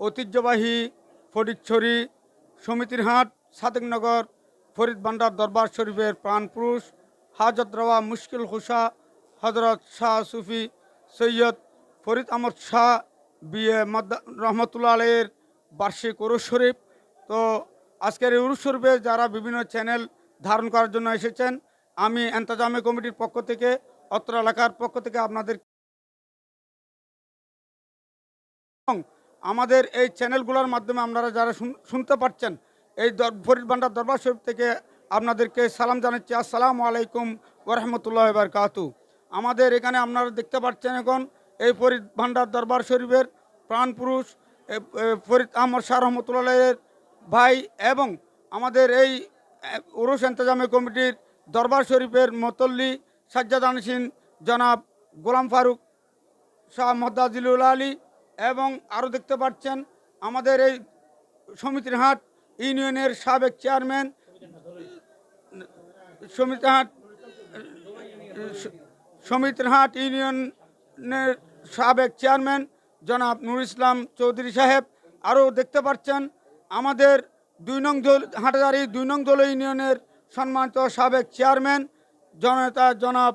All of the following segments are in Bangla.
ঐতিহ্যবাহী ফটিকছড়ি সমিতির হাট সাদেকনগর ফরিদ ভান্ডার দরবার শরীফের প্রাণপুরুষ হাজত রওয়া মুশকিল হুসা হজরত শাহ সুফি সৈয়দ ফরিদ আহমদ শাহ বিয়ে রহমতুল্লাহ আলের বার্ষিক উরুস শরীফ। তো আজকের এই উরুস শরীফে যারা বিভিন্ন চ্যানেল ধারণ করার জন্য এসেছেন, আমি এন্তাজামে কমিটির পক্ষ থেকে, অত্র এলাকার পক্ষ থেকে আপনাদের আমাদের এই চ্যানেলগুলোর মাধ্যমে আপনারা যারা শুন- শুনতে পাচ্ছেন, এই ফরিদ ভান্ডার দরবার শরীফ থেকে আপনাদেরকে সালাম জানাচ্ছি। আসসালামু আলাইকুম ওরহমতুল্লাহ বারকাতু আমাদের এখানে আপনারা দেখতে পাচ্ছেন এখন এই ফরিদ ভান্ডার দরবার শরীফের প্রাণপুরুষ ফরিদ আহমদ শাহ রহমতুল্লাহের ভাই এবং আমাদের এই উরুস এন্তজামী কমিটির দরবার শরীফের মতল্লি সাজ্জাদ আনসিন জনাব গোলাম ফারুক শাহ মদ্দাজিলুল আলী এবং আরও দেখতে পাচ্ছেন আমাদের এই সমিতিরহাট ইউনিয়নের সাবেক চেয়ারম্যান সমিতি হাট, সমিতির হাট, ইউনিয়নের সাবেক চেয়ারম্যান জনাব নুর ইসলাম চৌধুরী সাহেব। আরও দেখতে পাচ্ছেন আমাদের দুই নং দল হাটাজারি দুই নং দল ইউনিয়নের সম্মানিত সাবেক চেয়ারম্যান জনতা জনাব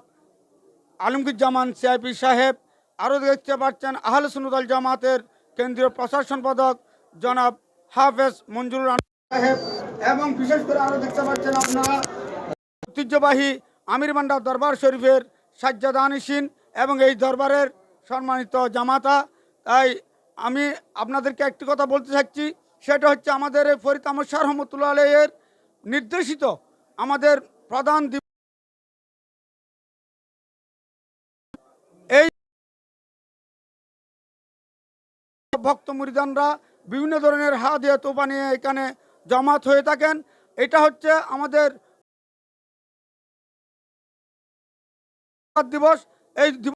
আলমগীরজামান সিআইপি সাহেব। আরও দেখতে পাচ্ছেন আহলে সুনুদল জামাতের কেন্দ্রীয় প্রশাসন পদক, জনাব হাফেজ রহমান সাহেব। এবং বিশেষ করে আরও দেখতে পাচ্ছেন আপনারা ঐতিহ্যবাহী আমির ভান্ডার দরবার শরীফের সাজ্জাদ আনিসিন এবং এই দরবারের সম্মানিত জামাতা। তাই আমি আপনাদেরকে একটি কথা বলতে চাচ্ছি, সেটা হচ্ছে আমাদের ফরিদ আহমদ শাহ রহমতুল্লাহ আলহের নির্দেশিত আমাদের প্রধান ভক্ত মুরিদানরা বিভিন্ন ধরনের হাত দিয়ে তোপা নিয়ে এখানে জমাত হয়ে থাকেন। এটা হচ্ছে আমাদের দিবস। এই